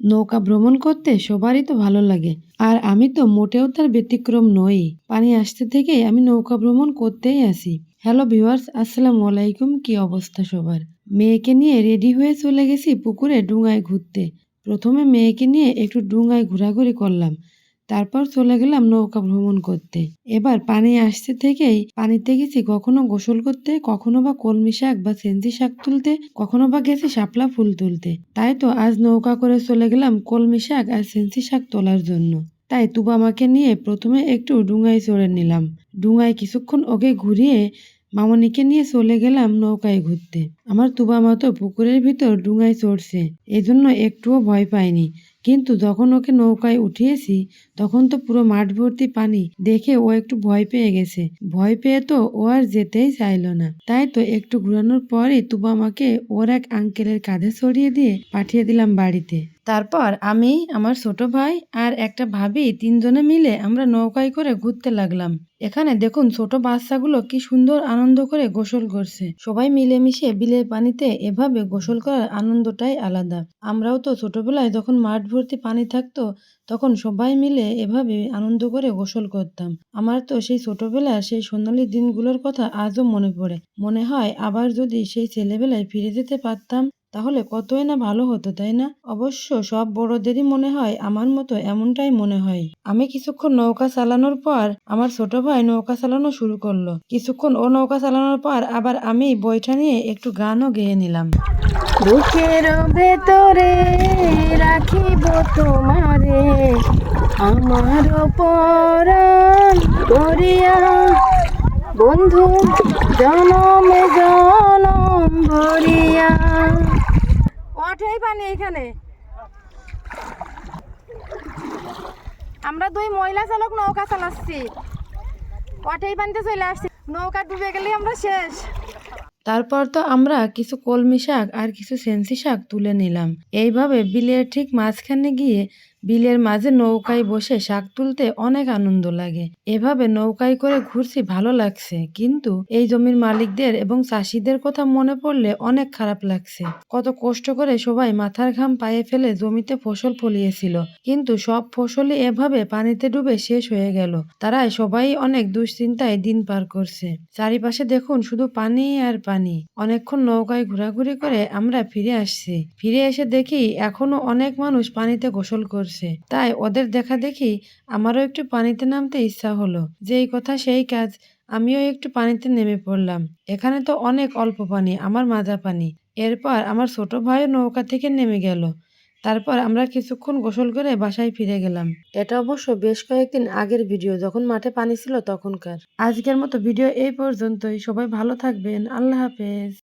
নৌকা ভ্রমণ করতে সবারই তো ভালো লাগে। আর আমি তো মোটেও তার ব্যতিক্রম নই। পানি আসতে থেকে আমি নৌকা ভ্রমণ করতেই আসি। হ্যালো ভিউয়ার্স, আসসালামু আলাইকুম। কি অবস্থা সবার? মেয়েকে নিয়ে রেডি হয়ে চলে গেছি পুকুরে ডুঙায় ঘুরতে। প্রথমে মেয়েকে নিয়ে একটু ডুঙায় ঘোরাঘুরি করলাম। তারপর চলে গেলাম নৌকা ভ্রমণ করতে। এবার পানি আসতে থেকেই পানিতে গেছি কখনো গোসল করতে, কখনো বা কলমি শাক বা সেন্সি শাক তুলতে, কখনো বা গেছি শাপলা ফুল তুলতে। তাই তো আজ নৌকা করে চলে গেলাম কলমি শাক আর সেন্সি শাক তোলার জন্য। তাই তুবা আমাকে নিয়ে প্রথমে একটু ডুঙায় চড়ে নিলাম। ডুঙায় কিছুক্ষণ ওকে ঘুরিয়ে মামনিকে নিয়ে চলে গেলাম নৌকায় ঘুরতে। আমার তুবা মা তো পুকুরের ভিতর ডুঙায় চড়ছে, এজন্য একটুও ভয় পায়নি কিন্তু যখন ওকে নৌকায় উঠিয়েছি, তখন তো পুরো মাঠ ভর্তি পানি দেখে ও একটু ভয় পেয়ে গেছে। ভয় পেয়ে তো ও আর যেতেই চাইল না। তাই তো একটু ঘুরানোর পরে তুবা আমাকে ওর এক আঙ্কেলের কাঁধে ছড়িয়ে দিয়ে পাঠিয়ে দিলাম বাড়িতে। তারপর আমি, আমার ছোট ভাই আর একটা ভাবি তিনজনে মিলে আমরা নৌকায় করে ঘুরতে লাগলাম। এখানে দেখুন ছোট বাচ্চাগুলো কি সুন্দর আনন্দ করে গোসল করছে। সবাই মিলেমিশে বিলের পানিতে এভাবে গোসল করার আনন্দটাই আলাদা। আমরাও তো ছোটবেলায় যখন মাঠ ভর্তি পানি থাকতো, তখন সবাই মিলে এভাবে আনন্দ করে গোসল করতাম। আমার তো সেই ছোটবেলার সেই সোনালি দিনগুলোর কথা আজও মনে পড়ে। মনে হয় আবার যদি সেই ছেলেবেলায় ফিরে যেতে পারতাম তাহলে কতই না ভালো হতো, তাই না? অবশ্য সব বড়দেরই মনে হয় আমার মতো এমনটাই মনে হয়। আমি কিছুক্ষণ নৌকা চালানোর পর আমার ছোট ভাই নৌকা চালানো শুরু করল। কিছুক্ষণ ও নৌকা চালানোর পর আবার আমি বইটা নিয়ে একটু গানও গেয়ে নিলাম। বুকের ভেতরে রাখিব তোমারে, আমার পরাণ করিয়া বন্ধু, জনমে জনম ভরিয়া ওঠেই পানি এখানে। আমরা দুই মহিলা চালক নৌকা চালাচ্ছি। মাঠেই পানিতে চলে আসছি। নৌকা ডুবে গেলে আমরা শেষ। তারপর তো আমরা কিছু কলমি শাক আর কিছু সেন্সি শাক তুলে নিলাম। এইভাবে বিলের ঠিক মাঝখানে গিয়ে বিলের মাঝে নৌকায় বসে শাক তুলতে অনেক আনন্দ লাগে। এভাবে নৌকায় করে ঘুরছি ভালো লাগছে, কিন্তু এই জমির মালিকদের এবং চাষিদের কথা মনে পড়লে অনেক খারাপ লাগছে। কত কষ্ট করে সবাই মাথার ঘাম পায়ে ফেলে জমিতে ফসল ফলিয়েছিল, কিন্তু সব ফসলই এভাবে পানিতে ডুবে শেষ হয়ে গেল। তারাই সবাই অনেক দুশ্চিন্তায় দিন পার করছে। চারিপাশে দেখুন শুধু পানি আর পানি। অনেকক্ষণ নৌকায় ঘোরাঘুরি করে আমরা ফিরে আসছি। ফিরে এসে দেখি এখনও অনেক মানুষ পানিতে গোসল করছে। তাই ওদের দেখা দেখি আমারও একটু পানিতে নামতে ইচ্ছা হলো। যেই কথা সেই কাজ, আমিও একটু পানিতে নেমে পড়লাম। এখানে তো অনেক অল্প পানি, আমার মাজা পানি। এরপর আমার ছোট ভাইও নৌকা থেকে নেমে গেল। তারপর আমরা কিছুক্ষণ গোসল করে বাসায় ফিরে গেলাম। এটা অবশ্য বেশ কয়েকদিন আগের ভিডিও, যখন মাঠে পানি ছিল তখনকার। আজকের মতো ভিডিও এই পর্যন্তই। সবাই ভালো থাকবেন। আল্লাহ হাফেজ।